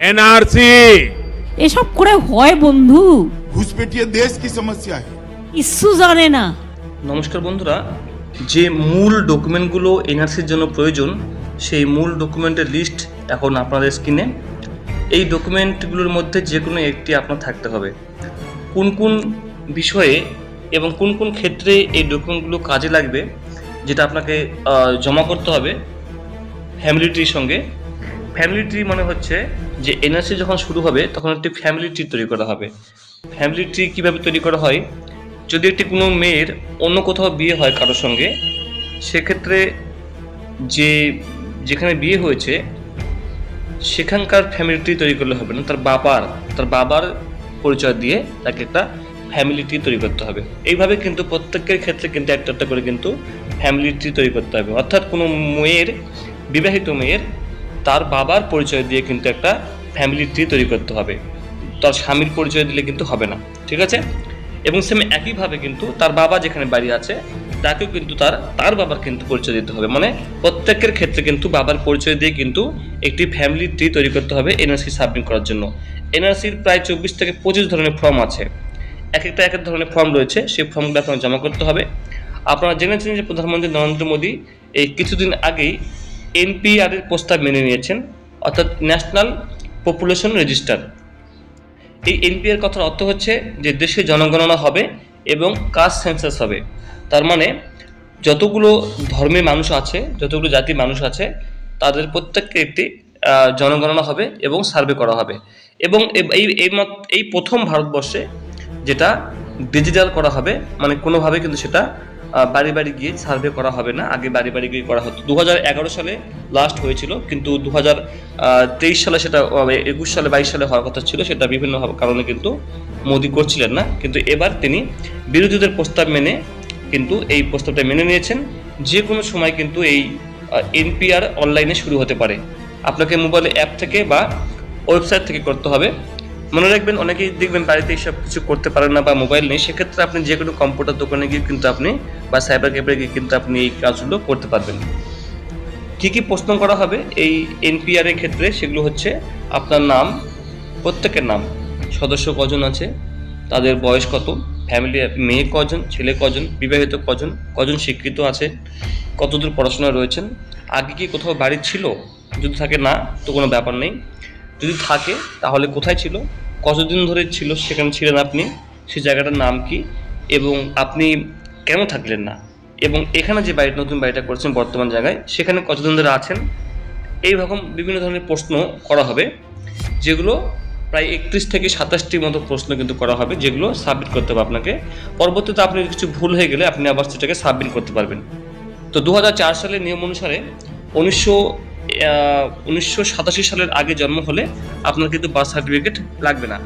NRC এসব করে হয় বন্ধু। ঘুষপেটিয়া দেশ কি সমস্যা ইস্যু জানে না। নমস্কার বন্ধুরা যে মূল ডকুমেন্টগুলো এনআরসির জন্য প্রয়োজন সেই মূল ডকুমেন্টের লিস্ট এখন আপনাদের স্ক্রিনে এই ডকুমেন্টগুলোর মধ্যে যে কোনো একটি আপনার থাকতে হবে। কোন কোন বিষয়ে এবং কোন কোন ক্ষেত্রে এই ডকুমেন্টগুলো কাজে লাগবে যেটা আপনাকে জমা করতে হবে ফ্যামিলিটির সঙ্গে। ফ্যামিলি ট্রি মানে হচ্ছে যে এনআরসি যখন শুরু হবে, তখন একটি ফ্যামিলি ট্রি তৈরি করা হবে। ফ্যামিলি ট্রি কীভাবে তৈরি করা হয়? যদি একটি কোনো মেয়ের অন্য কোথাও বিয়ে হয় কারোর সঙ্গে, সেক্ষেত্রে যে, যেখানে বিয়ে হয়েছে, সেখানকার ফ্যামিলি ট্রি তৈরি করলে হবে না। তার বাবার তার বাবার পরিচয় দিয়ে তাকে একটা ফ্যামিলি ট্রি তৈরি করতে হবে। এইভাবে কিন্তু প্রত্যেকের ক্ষেত্রে কিন্তু একটা একটা করে কিন্তু ফ্যামিলি ট্রি তৈরি করতে হবে। অর্থাৎ কোনো মেয়ের, বিবাহিত মেয়ের তার বাবার পরিচয় দিয়ে কিন্তু একটা ফ্যামিলি ট্রি তৈরি করতে হবে। তার স্বামীর পরিচয় দিলে কিন্তু হবে না, ঠিক আছে? এবং সেম একইভাবে কিন্তু তার বাবা যেখানে বাড়ি আছে, তাকেও কিন্তু তার তার বাবার কিন্তু পরিচয় দিতে হবে। মানে প্রত্যেকের ক্ষেত্রে কিন্তু বাবার পরিচয় দিয়ে কিন্তু একটি ফ্যামিলি ট্রি তৈরি করতে হবে এনআরসি সাবমিট করার জন্য। এনআরসির প্রায় চব্বিশ থেকে পঁচিশ ধরনের ফর্ম আছে। এক একটা, এক এক ধরনের ফর্ম রয়েছে, সেই ফর্মগুলো আপনার জমা করতে হবে। আপনারা জেনেছেন যে প্রধানমন্ত্রী নরেন্দ্র মোদী এই কিছুদিন আগেই এনপিআর এর প্রস্তাব মেনে নিয়েছেন, অর্থাৎ ন্যাশনাল পপুলেশন রেজিস্টার। এই এনপিআর কথার অর্থ হচ্ছে যে দেশে জনগণনা হবে এবং কাস্ট সেন্সাস হবে। তার মানে যতগুলো ধর্মের মানুষ আছে, যতগুলো জাতির মানুষ আছে, তাদের প্রত্যেককে একটি জনগণনা হবে এবং সার্ভে করা হবে। এবং এই এই প্রথম ভারতবর্ষে যেটা ডিজিটাল করা হবে মানে কোনোভাবে কিন্তু সেটা বাড়ি বাড়ি গিয়ে সার্ভে করা হবে না। আগে বাড়ি বাড়ি গিয়ে করা হতো। দু হাজার এগারো সালে লাস্ট হয়েছিল, কিন্তু দু তেইশ সালে সেটা একুশ সালে, বাইশ সালে হওয়ার কথা ছিল। সেটা বিভিন্ন কারণে কিন্তু মোদী করছিলেন না। কিন্তু এবার তিনি বিরোধীদের প্রস্তাব মেনে কিন্তু এই প্রস্তাবটা মেনে নিয়েছেন। যে কোনো সময় কিন্তু এই এনপিআর অনলাইনে শুরু হতে পারে। আপনাকে মোবাইল অ্যাপ থেকে বা ওয়েবসাইট থেকে করতে হবে। মনে রাখবেন, অনেকেই দেখবেন বাড়িতে এইসব কিছু করতে পারেন না বা মোবাইল নেই। সেক্ষেত্রে আপনি যে কোনো কম্পিউটার দোকানে গিয়ে কিন্তু আপনি বা সাইবার ক্যাফে গিয়ে কিন্তু আপনি এই কাজগুলো করতে পারবেন। কী কী প্রশ্ন করা হবে এই এনপিআর এর ক্ষেত্রে সেগুলো হচ্ছে আপনার নাম, প্রত্যেকের নাম, সদস্য কজন আছে, তাদের বয়স কত ফ্যামিলি মেয়ে কজন, ছেলে কজন, বিবাহিত কজন কজন শিক্ষিত আছে, কতদূর পড়াশোনা রয়েছেন, আগে কি কোথাও বাড়ি ছিল, যদি থাকে না, তো কোনো ব্যাপার নেই। যদি থাকে, তাহলে কোথায় ছিল? কতদিন ধরে ছিল সেখানে ছিলেন আপনি? সেই জায়গাটার নাম কি? এবং আপনি কেন থাকলেন না? এবং এখানে যে বাড়িটা, নতুন বাড়িটা করছেন বর্তমান জায়গায়, সেখানে কতদিন ধরে আছেন? এই রকম বিভিন্ন ধরনের প্রশ্ন করা হবে, যেগুলো প্রায় একত্রিশ থেকে সাতাশটির মতো প্রশ্ন কিন্তু করা হবে, যেগুলো সাবমিট করতে হবে আপনাকে। পরবর্তীতে আপনি কিছু ভুল হয়ে গেলে, আপনি আবার সেটাকে সাবমিট করতে পারবেন। তো দু হাজার চার সালের নিয়ম অনুসারে উনিশশো উনিশশো সাতাশি সালের আগে জন্ম হলে আপনার কিন্তু বার্থ সার্টিফিকেট লাগবে না।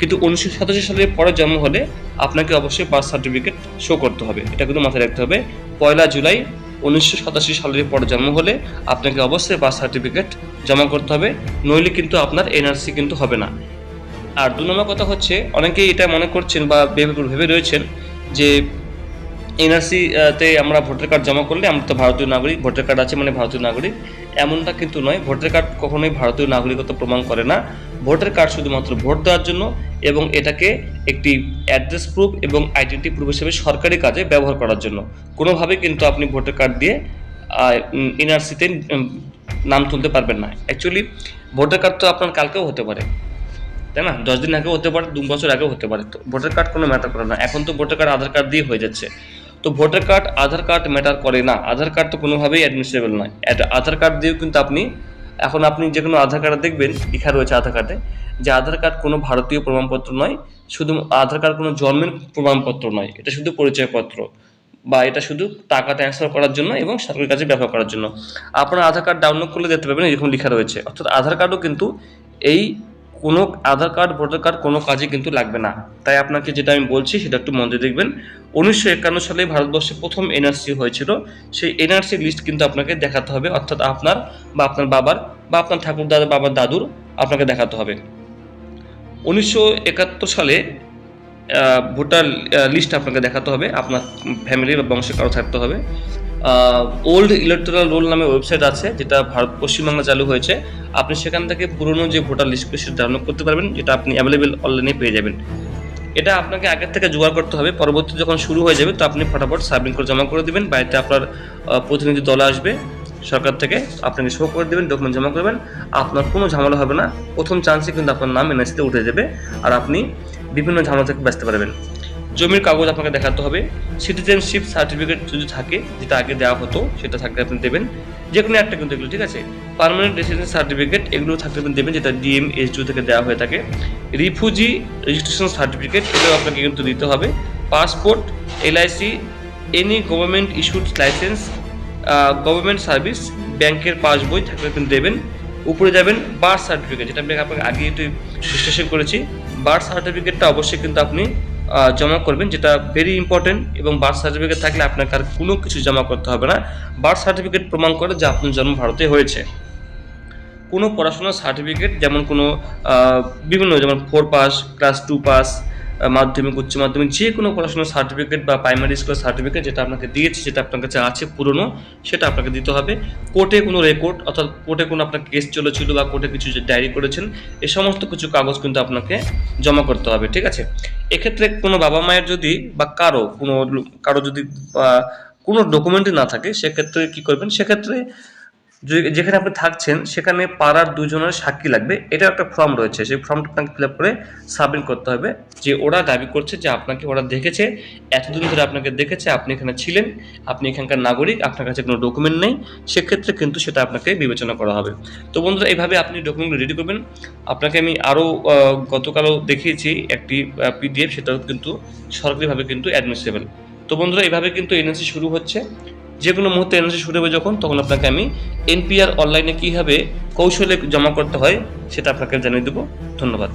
কিন্তু উনিশশো সাতাশি সালের পরে জন্ম হলে আপনাকে অবশ্যই বার্থ সার্টিফিকেট শো করতে হবে। এটা কিন্তু মাথায় রাখতে হবে। পয়লা জুলাই উনিশশো সাতাশি সালের পরে জন্ম হলে আপনাকে অবশ্যই বার্থ সার্টিফিকেট জমা করতে হবে। নইলে কিন্তু আপনার এনআরসি কিন্তু হবে না। আর দু নম্বর কথা হচ্ছে, অনেকেই এটা মনে করছেন বা ভেবে ভেবে রয়েছেন যে এনআরসি তে আমরা ভোটার কার্ড জমা করলে আমরা তো ভারতীয় নাগরিক, ভোটার কার্ড আছে মানে ভারতীয় নাগরিক। এমনটা কিন্তু নয়, ভোটার কার্ড কখনোই ভারতীয় নাগরিকত্ব প্রমাণ করে না। ভোটার কার্ড শুধুমাত্র ভোট দেওয়ার জন্য এবং এটাকে একটি অ্যাড্রেস প্রুফ এবং আইডেন্টি প্রুফ হিসেবে সরকারি কাজে ব্যবহার করার জন্য। কোনোভাবে কিন্তু আপনি ভোটার কার্ড দিয়ে এনআরসিতে নাম তুলতে পারবেন না। অ্যাকচুয়ালি ভোটার কার্ড তো আপনার কালকেও হতে পারে, তাই না? দশ দিন আগেও হতে পারে, দু বছর আগেও হতে পারে। তো ভোটার কার্ড কোনো ম্যাটার করে না। এখন তো ভোটার কার্ড আধার কার্ড দিয়ে হয়ে যাচ্ছে। তো voter card, Aadhaar card matter করে না। আধার কার্ড তো কোনোভাবেই অ্যাডমিসেবল নয়। আধার কার্ড দিয়েও কিন্তু আপনি, এখন আপনি যে কোনো আধার কার্ডে দেখবেন, লেখা রয়েছে আধার কার্ডে, যে আধার কার্ড কোনো ভারতীয় প্রমাণপত্র নয়, শুধু আধার কার্ড কোনো জন্মের প্রমাণপত্র নয়, এটা শুধু পরিচয়পত্র বা এটা শুধু টাকা ট্রান্সফার করার জন্য এবং সরকারি কাজে ব্যবহার করার জন্য। আপনার আধার কার্ড ডাউনলোড করলে দেখতে পাবেন, এরকম লেখা রয়েছে। অর্থাৎ আধার কার্ডও কিন্তু এই কোনো আধার কার্ড, ভোটার কার্ড কোনো কাজে কিন্তু লাগবে না। তাই আপনাকে যেটা আমি বলছি, সেটা একটু মন দিয়ে দেখবেন। উনিশশো একান্ন সালে ভারতবর্ষে প্রথম এনআরসি হয়েছিল। সেই এনআরসি লিস্ট কিন্তু আপনাকে দেখাতে হবে। অর্থাৎ আপনার বা আপনার বাবার বা আপনার ঠাকুর দাদা, বাবার দাদুর আপনাকে দেখাতে হবে। উনিশশো একাত্তর সালে ভোটার লিস্ট আপনাকে দেখাতে হবে। আপনার ফ্যামিলি বা বংশে কারও থাকতে হবে। ওল্ড ইলেকট্রাল রোল নামে ওয়েবসাইট আছে, যেটা ভারত পশ্চিমবাংলা চালু হয়েছে। আপনি সেখান থেকে পুরনো যে ভোটার লিস্টগুলো সেটা ডাউনলোড করতে পারবেন, যেটা আপনি অ্যাভেলেবেল অনলাইনে পেয়ে যাবেন। এটা আপনাকে আগের থেকে জোগাড় করতে হবে, পরবর্তী যখন শুরু হয়ে যাবে, তো আপনি ফটাফট সাবমিট করে জমা করে দিবেন, বাড়িতে আপনার প্রতিনিধি দল আসবে, সরকার থেকে আপনাকে শো করে দেবেন ডকুমেন্ট জমা করবেন। আপনার কোনো ঝামেলা হবে না, প্রথম চান্সে কিন্তু আপনার নাম এনআইসিতে উঠে যাবে, আর আপনি বিভিন্ন ঝামেলা থেকে বাঁচতে পারবেন। জমির কাগজ আপনাকে দেখাতে হবে। সিটিজেনশিপ সার্টিফিকেট যদি থাকে, যেটা আগে দেওয়া হতো, সেটা থাকলে আপনি দেবেন। যে কোনো একটা কিন্তু এগুলো, ঠিক আছে? পার্মানেন্ট রেসিডেন্স সার্টিফিকেট এগুলো থাকলে আপনি দেবেন, যেটা ডিএম এইচডিও থেকে দেওয়া হয়ে থাকে। রিফিউজি রেজিস্ট্রেশন সার্টিফিকেট এগুলো আপনাকে কিন্তু দিতে হবে। Passport LIC any government issued license government service ব্যাংকের পাসবই থাকলে আপনি দেবেন। উপরে যাবেন বার্থ সার্টিফিকেট যেটা আমি আপনাকে আগে একটু করেছি। বার্থ সার্টিফিকেটটা অবশ্যই কিন্তু আপনি জমা করবেন, যেটা ভেরি ইম্পর্টেন্ট এবং বার্থ সার্টিফিকেট থাকলে আপনাকে আর কোনো কিছু জমা করতে হবে না। বার্থ সার্টিফিকেট প্রমাণ করে যে আপনার জন্ম ভারতে হয়েছে। কোনো পড়াশোনার সার্টিফিকেট যেমন কোনো বিভিন্ন, যেমন four pass class two pass মাধ্যমিক, উচ্চ মাধ্যমিক, যে কোনো পড়াশোনার সার্টিফিকেট বা প্রাইমারি স্কুলের সার্টিফিকেট যেটা আপনাকে দিয়েছে, যেটা আপনার কাছে আছে, পুরনো, সেটা আপনাকে দিতে হবে। কোর্টে কোনো রেকর্ড অর্থাৎ কোর্টে কোনো আপনার কেস চলেছিল বা কোর্টে কিছু যে ডায়েরি করেছেন, এ সমস্ত কিছু কাগজ কিন্তু আপনাকে জমা করতে হবে, ঠিক আছে? এক্ষেত্রে কোনো বাবা মায়ের যদি বা কারও কোনো, কারও যদি কোনো ডকুমেন্টই না থাকে, সেক্ষেত্রে কি করবেন? সেক্ষেত্রে যেখানে আপনি থাকছেন, সেখানে পাড়ার দুজনের সাক্ষী লাগবে। এটা একটা ফর্ম রয়েছে। সেই ফর্মটা আপনাকে ফিল করে সাবমিট করতে হবে। যে, ওরা দাবি করছে যে, আপনাকে ওরা দেখেছে, এতদিন ধরে আপনাকে দেখেছে, আপনি এখানে ছিলেন, আপনি এখানকার নাগরিক, আপনার কাছে কোনো ডকুমেন্ট নেই। সেক্ষেত্রে কিন্তু সেটা আপনাকে বিবেচনা করা হবে। তো বন্ধুরা, এইভাবে আপনি ডকুমেন্টগুলো রেডি করবেন। আপনাকে আমি আরও গতকালও দেখিয়েছি একটি পিডিএফ সেটাও কিন্তু সরকারিভাবে কিন্তু অ্যাডমিসেবল তো বন্ধুরা, এইভাবে কিন্তু এনএসসি শুরু হচ্ছে। যে কোনো মুহূর্তে এনআরসি শুরু হবে যখন, তখন আপনাকে আমি এনপিআর অনলাইনে কীভাবে কৌশলে জমা করতে হয়, সেটা আপনাকে জানিয়ে দেবো। ধন্যবাদ।